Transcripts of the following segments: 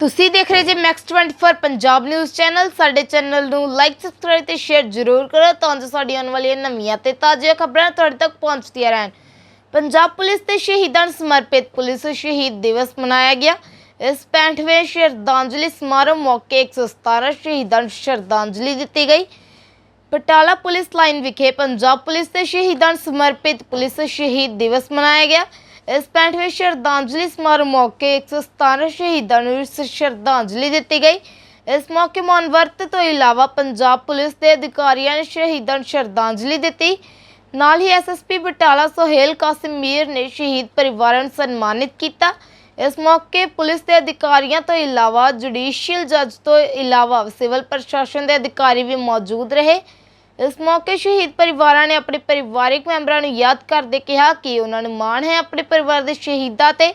ਤੁਸੀਂ ਦੇਖ ਰਹੇ G Max 24 Punjab news channel ਸਾਡੇ ਚੈਨਲ ਨੂੰ ਲਾਈਕ ਸਬਸਕ੍ਰਾਈਬ ਤੇ ਸ਼ੇਅਰ ਜ਼ਰੂਰ ਕਰੋ ਤਾਂ ਜੋ ਸਾਡੀਆਂ ਆਉਣ ਵਾਲੀਆਂ ਨਵੀਆਂ ਤੇ ਤਾਜ਼ੀਆਂ ਖਬਰਾਂ ਤੁਹਾਡੇ ਤੱਕ ਪਹੁੰਚਦੀਆਂ ਰਹਿਣ। ਪੰਜਾਬ ਪੁਲਿਸ ਤੇ ਸ਼ਹੀਦਾਂ ਨੂੰ ਸਮਰਪਿਤ ਪੁਲਿਸ ਸ਼ਹੀਦ ਦਿਵਸ ਮਨਾਇਆ ਗਿਆ। ਇਸ 65ਵੇਂ ਸ਼ਰਧਾਂਜਲੀ ਸਮਾਰੋਹ ਮੌਕੇ 117 ਸ਼ਹੀਦਾਂ ਨੂੰ ਸ਼ਰਧਾਂਜਲੀ ਦਿੱਤੀ ਗਈ। ਬਟਾਲਾ ਪੁਲਿਸ ਲਾਈਨ ਵਿਖੇ ਪੰਜਾਬ ਪੁਲਿਸ ਦੇ ਸ਼ਹੀਦਾਂ ਨੂੰ ਸਮਰਪਿਤ ਪੁਲਿਸ ਸ਼ਹੀਦ ਦਿਵਸ ਮਨਾਇਆ ਗਿਆ। ਇਸ 65ਵੇਂ ਸ਼ਰਧਾਂਜਲੀ ਸਮਾਰੋਹ ਮੌਕੇ 117 ਸ਼ਹੀਦਾਂ ਨੂੰ ਇਸ ਸ਼ਰਧਾਂਜਲੀ ਦਿੱਤੀ ਗਈ। ਇਸ ਮੌਕੇ ਮੌਨਵਰਤ ਤੋਂ ਇਲਾਵਾ ਪੰਜਾਬ ਪੁਲਿਸ ਦੇ ਅਧਿਕਾਰੀਆਂ ਨੇ ਸ਼ਹੀਦਾਂ ਨੂੰ ਸ਼ਰਧਾਂਜਲੀ ਦਿੱਤੀ। ਨਾਲ ਹੀ ਐਸਐਸਪੀ ਬਟਾਲਾ ਸੋਹੇਲ ਕਾਸਿਮੀਰ ਨੇ ਸ਼ਹੀਦ ਪਰਿਵਾਰਾਂ ਨੂੰ ਸਨਮਾਨਿਤ ਕੀਤਾ। ਇਸ ਮੌਕੇ ਪੁਲਿਸ ਦੇ ਅਧਿਕਾਰੀਆਂ ਤੋਂ ਇਲਾਵਾ ਜੁਡੀਸ਼ੀਅਲ ਜੱਜ ਤੋਂ ਇਲਾਵਾ ਸਿਵਲ ਪ੍ਰਸ਼ਾਸਨ ਦੇ ਅਧਿਕਾਰੀ ਵੀ ਮੌਜੂਦ ਰਹੇ। ਇਸ ਮੌਕੇ ਸ਼ਹੀਦ ਪਰਿਵਾਰਾਂ ਨੇ ਆਪਣੇ ਪਰਿਵਾਰਕ ਮੈਂਬਰਾਂ ਨੂੰ ਯਾਦ ਕਰਦੇ ਕਿਹਾ ਕਿ ਉਹਨਾਂ ਨੂੰ ਮਾਣ ਹੈ ਆਪਣੇ ਪਰਿਵਾਰ ਦੇ ਸ਼ਹੀਦਾਂ ਤੇ,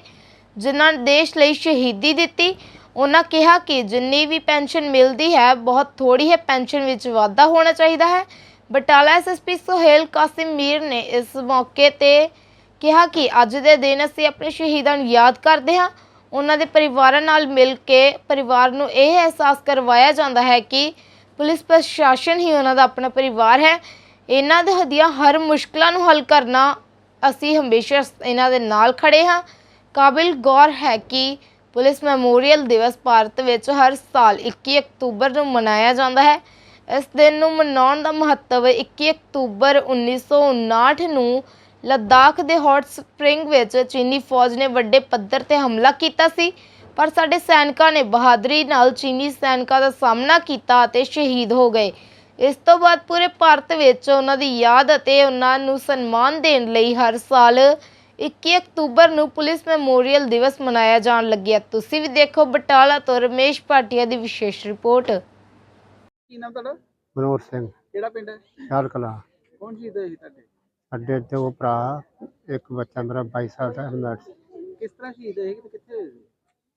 ਜਿਨ੍ਹਾਂ ਨੇ ਦੇਸ਼ ਲਈ ਸ਼ਹੀਦੀ ਦਿੱਤੀ। ਉਹਨਾਂ ਕਿਹਾ ਕਿ ਜਿੰਨੀ ਵੀ ਪੈਨਸ਼ਨ ਮਿਲਦੀ ਹੈ, ਬਹੁਤ ਥੋੜੀ ਹੈ, ਪੈਨਸ਼ਨ ਵਿੱਚ ਵਾਧਾ ਹੋਣਾ ਚਾਹੀਦਾ ਹੈ। ਬਟਾਲਾ ਐਸਐਸਪੀ ਸੁਹੇਲ ਕਾਸਿਮ ਮੀਰ ਨੇ ਇਸ ਮੌਕੇ ਤੇ ਕਿਹਾ ਕਿ ਅੱਜ ਦੇ ਦਿਨ ਅਸੀਂ ਆਪਣੇ ਸ਼ਹੀਦਾਂ ਨੂੰ ਯਾਦ ਕਰਦੇ ਹਾਂ। ਉਹਨਾਂ ਦੇ ਪਰਿਵਾਰਾਂ ਨਾਲ ਮਿਲ ਕੇ ਪਰਿਵਾਰ ਨੂੰ ਇਹ ਅਹਿਸਾਸ ਕਰਵਾਇਆ ਜਾਂਦਾ ਹੈ ਕਿ ਪੁਲਿਸ ਪ੍ਰਸ਼ਾਸਨ ਹੀ ਉਹਨਾਂ ਦਾ ਆਪਣਾ ਪਰਿਵਾਰ ਹੈ। ਇਹਨਾਂ ਦੇ ਦੀਆਂ ਹਰ ਮੁਸ਼ਕਲਾਂ ਨੂੰ ਹੱਲ ਕਰਨਾ ਅਸੀਂ ਹਮੇਸ਼ਾ ਇਹਨਾਂ ਦੇ ਨਾਲ ਖੜੇ ਹਾਂ। ਕਾਬਿਲ ਗੌਰ ਹੈ ਕਿ ਪੁਲਿਸ ਮੈਮੋਰੀਅਲ ਦਿਵਸ ਭਾਰਤ ਵਿੱਚ ਹਰ ਸਾਲ 21 ਅਕਤੂਬਰ ਨੂੰ ਮਨਾਇਆ ਜਾਂਦਾ ਹੈ। ਇਸ ਦਿਨ ਨੂੰ ਮਨਾਉਣ ਦਾ ਮਹੱਤਵ 21 ਅਕਤੂਬਰ 1959 ਨੂੰ ਲੱਦਾਖ ਦੇ ਹੌਟ ਸਪ੍ਰਿੰਗ ਵਿੱਚ ਚੀਨੀ ਫੌਜ ਨੇ ਵੱਡੇ ਪੱਧਰ ਤੇ ਹਮਲਾ ਕੀਤਾ ਸੀ। ਪਰ ਸਾਡੇ ਸੈਨਿਕਾਂ ਨੇ ਬਹਾਦਰੀ ਨਾਲ ਚੀਨੀ ਸੈਨਿਕਾਂ ਦਾ ਸਾਹਮਣਾ ਕੀਤਾ ਅਤੇ ਸ਼ਹੀਦ ਹੋ ਗਏ। ਇਸ ਤੋਂ ਬਾਅਦ ਪੂਰੇ ਭਾਰਤ ਵਿੱਚ ਉਹਨਾਂ ਦੀ ਯਾਦ ਅਤੇ ਉਹਨਾਂ ਨੂੰ ਸਨਮਾਨ ਦੇਣ ਲਈ ਹਰ ਸਾਲ 21 ਅਕਤੂਬਰ ਨੂੰ ਪੁਲਿਸ ਮੈਮੋਰੀਅਲ ਦਿਵਸ ਮਨਾਇਆ ਜਾਣ ਲੱਗਿਆ। ਤੁਸੀਂ ਵੀ ਦੇਖੋ ਬਟਾਲਾ ਤੋਂ ਰਮੇਸ਼ ਭਾਟੀਆ ਦੀ ਵਿਸ਼ੇਸ਼ ਰਿਪੋਰਟ। ਕੀ ਨਾਮ ਤੁਹਾਡਾ? ਮਨੋਹਰ ਸਿੰਘ। ਕਿਹੜਾ ਪਿੰਡ ਹੈ? ਸ਼ਾਲ ਕਲਾ ਕੌਣ ਹੋਏ ਸੀ ਤੁਹਾਡੇ? ਅੱਡੇ ਤੇ ਉਹ ਭਰਾ ਇੱਕ ਬੱਚਾ ਮੇਰਾ 22 ਸਾਲ ਦਾ ਹਰਮੈਟ ਕਿਸ ਤਰ੍ਹਾਂ ਸ਼ਹੀਦ ਹੋਏ ਸੀ ਤੇ ਕਿੱਥੇ ਹੋਏ ਸੀ?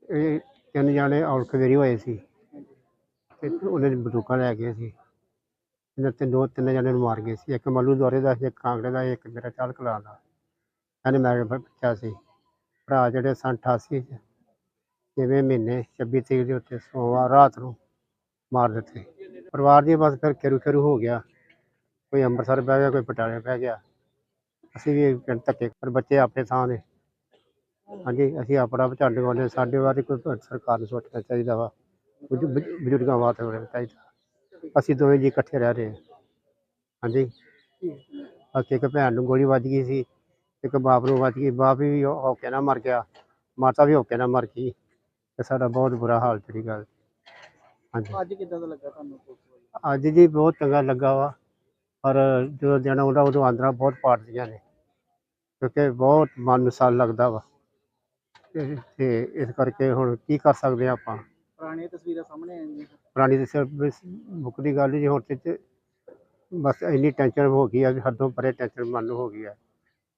ਇਹ ਤਿੰਨ ਜਾਣੇ ਔਲਖ ਵੇਰੀ ਹੋਏ ਸੀ ਤੇ ਉਹਨੇ ਬੰਦੂਕਾਂ ਲੈ ਗਏ ਸੀ। ਇਹਨਾਂ ਤੇ ਦੋ ਤਿੰਨ ਜਣੇ ਨੂੰ ਮਾਰ ਗਏ ਸੀ। ਇੱਕ ਮੱਲੂ ਦੌਰੇ ਦਾ ਸੀ, ਇੱਕ ਕਾਂਗੜੇ ਦਾ, ਇੱਕ ਮੇਰਾ ਚਾਲ ਕਲਾ ਦਾ। ਇਹਨੇ ਮੈਂ ਬੱਚਾ ਸੀ, ਭਰਾ ਜਿਹੜੇ ਸਨ 88 ਚ ਜਿਵੇਂ ਮਹੀਨੇ 26 ਤਰੀਕ ਦੇ ਉੱਤੇ ਸੋਮਵਾਰ ਰਾਤ ਨੂੰ ਮਾਰ ਦਿੱਤੇ। ਪਰਿਵਾਰ ਦੀ ਬਸ ਫਿਰ ਕਿਰੂ ਕਿਰੂ ਹੋ ਗਿਆ। ਕੋਈ ਅੰਮ੍ਰਿਤਸਰ ਬਹਿ ਗਿਆ, ਕੋਈ ਪਟਿਆਲੇ ਬਹਿ ਗਿਆ। ਅਸੀਂ ਵੀ ਪਿੰਡ ਧੱਕੇ, ਪਰ ਬੱਚੇ ਆਪਣੇ ਥਾਂ ਦੇ। ਹਾਂਜੀ ਅਸੀਂ ਆਪਣਾ ਝੰਡ ਗਾਉਂਦੇ ਸਾਡੇ ਬਾਰੇ ਕੋਈ ਸਰਕਾਰ ਨੂੰ ਸੋਚਣਾ ਚਾਹੀਦਾ ਵਾ। ਬਜ਼ੁ- ਬਜ਼ੁਰਗਾਂ ਵਾਸਤੇ ਹੋਣਾ ਚਾਹੀਦਾ। ਅਸੀਂ ਦੋਵੇਂ ਜੀ ਇਕੱਠੇ ਰਹਿ ਰਹੇ ਹਾਂ। ਹਾਂਜੀ। ਬਾਕੀ ਇੱਕ ਭੈਣ ਨੂੰ ਗੋਲੀ ਵੱਜ ਗਈ ਸੀ ਇੱਕ ਬਾਪ ਨੂੰ ਵੱਜ ਗਈ। ਬਾਪ ਵੀ ਹੋ ਕੇ ਨਾ ਮਰ ਗਿਆ। ਮਾਤਾ ਵੀ ਹੋ ਕੇ ਨਾ ਮਰ ਗਈ। ਤੇ ਸਾਡਾ ਬਹੁਤ ਬੁਰਾ ਹਾਲ ਜਿਹੜੀ ਗੱਲ। ਹਾਂਜੀ। ਅੱਜ ਕਿੱਦਾਂ ਦਾ ਲੱਗਾ ਤੁਹਾਨੂੰ ਵੱਲੋਂ? ਅੱਜ ਜੀ ਬਹੁਤ ਚੰਗਾ ਲੱਗਾ ਵਾ। ਪਰ ਜਦੋਂ ਦਿਨ ਆਉਂਦਾ ਉਦੋਂ ਆਂਦਰਾਂ ਬਹੁਤ ਪਾੜਦੀਆਂ ਨੇ। ਕਿਉਂਕਿ ਬਹੁਤ ਮਨ ਸਾਲ ਲੱਗਦਾ ਵਾ। ਤੇ ਤੇ ਇਸ ਕਰਕੇ ਹੁਣ ਕੀ ਕਰ ਸਕਦੇ ਆ ਆਪਾਂ? ਪੁਰਾਣੀਆਂ ਤਸਵੀਰਾਂ ਸਾਹਮਣੇ ਆਈਆਂ। ਪੁਰਾਣੀ ਤੇ ਸਿਰਫ ਬਸ ਮੁੱਕ ਦੀ ਗੱਲ ਜੀ ਹੁਣ ਤੇ ਤੇ ਬਸ ਇੰਨੀ ਟੈਨਸ਼ਨ ਹੋ ਗਈ ਆ ਵੀ ਹੱਦੋਂ ਪਰੇ ਟੈਨਸ਼ਨ ਮਨ ਨੂੰ ਹੋ ਗਈ ਆ।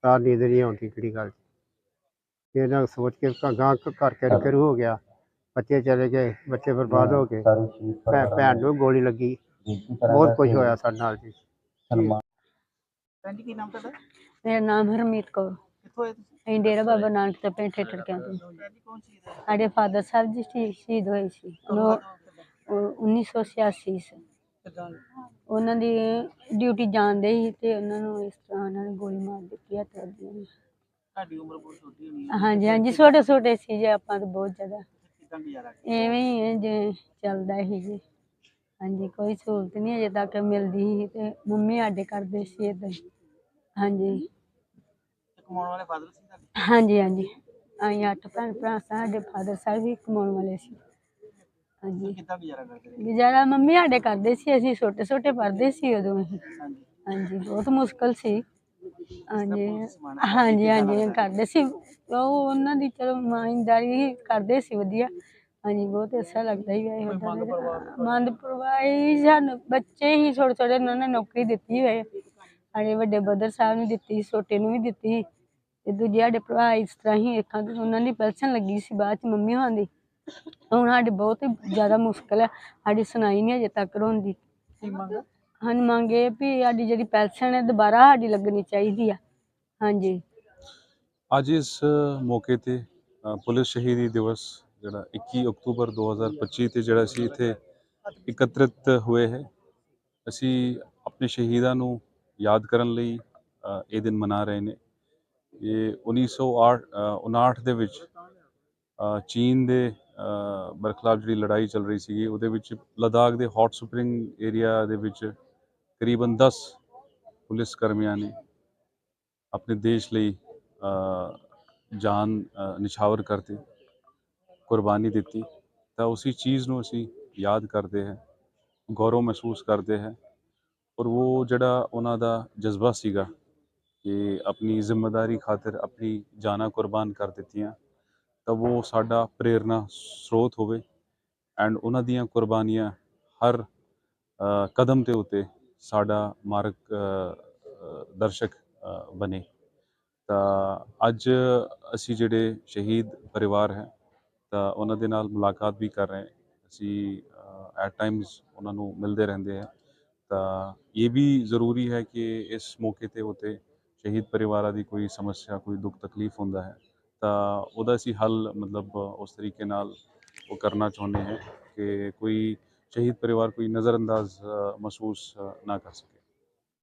ਤਾਂ ਨੀਂਦ ਨਹੀਂ ਆਉਂਦੀ ਕਿਹੜੀ ਗੱਲ ਇਹ ਨਾ ਸੋਚ ਕੇ ਗਾਂ ਕਰਕੇ ਕਰੂ ਹੋ ਗਿਆ। ਬੱਚੇ ਚਲੇ ਗਏ ਬੱਚੇ ਬਰਬਾਦ ਹੋ ਗਏ। ਭੈ- ਭੈਣ ਨੂੰ ਗੋਲੀ ਲੱਗੀ। ਬਹੁਤ ਕੁਝ ਹੋਇਆ ਸਾਡੇ ਨਾਲ ਜੀ। ਭੈਣ ਜੀ ਕੀ ਨਾਮ ਤੁਹਾਡਾ? ਮੇਰਾ ਨਾਮ ਹਰਮੀਤ ਕੌਰ। ਕਿੱਥੋਂ ਆਏ ਤੁਸੀਂ ਅਸੀਂ ਡੇਰਾ ਬਾਬਾ ਨਾਨਕ ਤੋਂ ਪਿੰਡ ਤੋਂ ਕੌਣ ਸ਼ਹੀਦ ਹੋਏ ਸਾਡੇ ਫਾਦਰ ਸਾਹਿਬ ਜੀ ਸ਼ਹੀ- ਸ਼ਹੀਦ ਹੋਏ ਸੀ। ਨੌ ਉਹ 1986 ਚ ਕਿੱਦਾਂ ਉਹਨਾਂ ਦੀ ਡਿਊਟੀ ਜਾਣਦੇ ਸੀ ਤੇ ਉਹਨਾਂ ਨੂੰ ਇਸ ਤਰ੍ਹਾਂ ਉਹਨਾਂ ਨੇ ਗੋਲੀ ਮਾਰ ਦਿੱਤੀ ਹੱਥ ਵੱਜੀਆਂ ਨੇ। ਤੁਹਾਡੀ ਉਮਰ ਬਹੁਤ ਛੋਟੀ ਹੋਣੀ ਹੈ। ਹਾਂਜੀ ਹਾਂਜੀ ਛੋਟੇ ਛੋਟੇ ਸੀ ਜੇ ਆਪਾਂ ਤਾਂ ਬਹੁਤ ਜ਼ਿਆਦਾ। ਕਿੱਦਾਂ ਗੁਜ਼ਾਰਾ ਕੀਤਾ? ਐਵੇਂ ਹੀ ਹੈ ਜੇ ਚੱਲਦਾ ਸੀ ਜੀ। ਹਾਂਜੀ ਕੋਈ ਸਹੂਲਤ ਨਹੀਂ ਅਜੇ ਤੱਕ ਮਿਲਦੀ ਸੀ ਤੇ ਮੰਮੀ ਸਾਡੇ ਕਰਦੇ ਸੀ ਏਦਾਂ ਹੀ। ਹਾਂਜੀ। ਤੇ ਕਮਾਉਣ ਵਾਲੇ ਫਾਦਰ ਸੀ ਤੁਹਾਡੇ? ਹਾਂਜੀ ਹਾਂਜੀ। ਅਸੀਂ ਅੱਠ ਭੈਣ ਭਰਾ ਸਾਡੇ ਫਾਦਰ ਸਾਹਿਬ ਵੀ ਕਮਾਉਣ ਵਾਲੇ ਸੀ। ਹਾਂਜੀ। ਕਿੱਦਾਂ ਗੁਜ਼ਾਰਾ ਕਰਦੇ ਰਹੇ? ਗੁਜ਼ਾਰਾ ਮੰਮੀ ਸਾਡੇ ਕਰਦੇ ਸੀ ਅਸੀਂ ਛੋਟੇ ਛੋਟੇ ਪੜ੍ਹਦੇ ਸੀ ਉਦੋਂ ਅਸੀਂ। ਹਾਂਜੀ। ਹਾਂਜੀ ਬਹੁਤ ਮੁਸ਼ਕਲ ਸੀ। ਹਾਂਜੀ ਹਾਂਜੀ ਹਾਂਜੀ ਕਰਦੇ ਸੀ। ਉਹ ਉਹਨਾਂ ਦੀ ਚਲੋ ਇਮਾਨਦਾਰੀ ਹੀ ਕਰਦੇ ਸੀ ਵਧੀਆ। ਹਾਂਜੀ ਬਹੁਤ ਅੱਛਾ ਲੱਗਦਾ ਹੀ ਹੈ ਮੰਦ ਪ੍ਰਵਾਹੀ ਸਾਨੂੰ। ਬੱਚੇ ਹੀ ਛੋਟੇ ਛੋਟੇ ਉਹਨਾਂ ਨੇ ਨੌਕਰੀ ਦਿੱਤੀ ਹੋਏ। ਸਾਡੇ ਵੱਡੇ ਬਦਰ ਸਾਹਿਬ ਨੂੰ ਦਿੱਤੀ ਛੋਟੇ ਨੂੰ ਵੀ ਦਿੱਤੀ ਤੇ ਦੂਜੇ ਸਾਡੇ ਭਰਾ ਇਸ ਤਰ੍ਹਾਂ ਹੀ ਇੱਕ ਉਹਨਾਂ ਦੀ ਪੈਨਸ਼ਨ ਲੱਗੀ ਸੀ ਬਾਅਦ ਚ ਮੰਮੀ ਹੋਣ ਦੀ। ਹੁਣ ਸਾਡੇ ਬਹੁਤ ਹੀ ਜ਼ਿਆਦਾ ਮੁਸ਼ਕਲ ਹੈ ਸਾਡੀ ਸੁਣਾਈ ਨਹੀਂ ਅਜੇ ਤੱਕ ਹੁੰਦੀ ਹਨ ਮੰਗੇ ਵੀ ਸਾਡੀ ਜਿਹੜੀ ਪੈਨਸ਼ਨ ਹੈ ਦੁਬਾਰਾ ਸਾਡੀ ਲੱਗਣੀ ਚਾਹੀਦੀ ਆ। ਹਾਂਜੀ। ਅੱਜ ਇਸ ਮੌਕੇ ਤੇ ਪੁਲਿਸ ਸ਼ਹੀਦੀ ਦਿਵਸ ਜਿਹੜਾ 21 ਅਕਤੂਬਰ 2025 ਤੇ ਜਿਹੜਾ ਅਸੀਂ ਇੱਥੇ ਇਕੱਤਰਿਤ ਹੋਏ ਹੈ ਅਸੀਂ ਆਪਣੇ ਸ਼ਹੀਦਾਂ ਨੂੰ ਯਾਦ ਕਰਨ ਲਈ ਇਹ ਦਿਨ ਮਨਾ ਰਹੇ ਨੇ। ਇਹ 1908 ਅ, 59 ਦੇ ਵਿੱਚ ਚੀਨ ਦੇ ਅ, ਬਰਖਲਾਫ ਜਿਹੜੀ ਲੜਾਈ ਚੱਲ ਰਹੀ ਸੀਗੀ ਉਹਦੇ ਵਿੱਚ ਲਦਾਖ ਦੇ ਹੌਟ ਸਪਰਿੰਗ ਏਰੀਆ ਦੇ ਵਿੱਚ ਕਰੀਬਨ 10 ਪੁਲਿਸ ਕਰਮੀਆਂ ਨੇ ਆਪਣੇ ਦੇਸ਼ ਲਈ ਜਾਨ ਨਿਛਾਵਰ ਕਰਤੀ ਕੁਰਬਾਨੀ ਦਿੱਤੀ। ਤਾਂ ਉਸੇ ਚੀਜ਼ ਨੂੰ ਅਸੀਂ ਯਾਦ ਕਰਦੇ ਹਾਂ ਗੌਰਵ ਮਹਿਸੂਸ ਕਰਦੇ ਹਾਂ ਔਰ ਉਹ ਜਿਹੜਾ ਉਹਨਾਂ ਦਾ ਜਜ਼ਬਾ ਸੀਗਾ ਕਿ ਆਪਣੀ ਜ਼ਿੰਮੇਵਾਰੀ ਖਾਤਰ ਆਪਣੀ ਜਾਨਾਂ ਕੁਰਬਾਨ ਕਰ ਦਿੱਤੀਆਂ ਤਾਂ ਉਹ ਸਾਡਾ ਪ੍ਰੇਰਨਾ ਸਰੋਤ ਹੋਵੇ ਐਂਡ ਉਹਨਾਂ ਦੀਆਂ ਕੁਰਬਾਨੀਆਂ ਹਰ ਕਦਮ ਤੇ ਉਤੇ ਸਾਡਾ ਮਾਰਗ ਦਰਸ਼ਕ ਬਣੇ ਤਾਂ ਅੱਜ ਅਸੀਂ ਜਿਹੜੇ ਸ਼ਹੀਦ ਪਰਿਵਾਰ ਹੈ ਤਾਂ ਉਹਨਾਂ ਦੇ ਨਾਲ ਮੁਲਾਕਾਤ ਵੀ ਕਰ ਰਹੇ ਹਾਂ ਅਸੀਂ ਐਟ ਟਾਈਮਸ ਉਹਨਾਂ ਨੂੰ ਮਿਲਦੇ ਰਹਿੰਦੇ ਹਾਂ ਤਾਂ ਇਹ ਵੀ ਜ਼ਰੂਰੀ ਹੈ ਕਿ ਇਸ ਮੌਕੇ ਤੇ ਉਤੇ ਸ਼ਹੀਦ ਪਰਿਵਾਰਾਂ ਦੀ ਕੋਈ ਸਮੱਸਿਆ ਕੋਈ ਦੁੱਖ ਤਕਲੀਫ ਹੁੰਦਾ ਹੈ ਤਾਂ ਉਹਦਾ ਅਸੀਂ ਹੱਲ ਮਤਲਬ ਉਸ ਤਰੀਕੇ ਨਾਲ ਉਹ ਕਰਨਾ ਚਾਹੁੰਦੇ ਹਾਂ ਕਿ ਕੋਈ ਸ਼ਹੀਦ ਪਰਿਵਾਰ ਕੋਈ ਨਜ਼ਰਅੰਦਾਜ਼ ਅ, ਮਹਿਸੂਸ ਨਾ ਕਰ ਸਕੇ।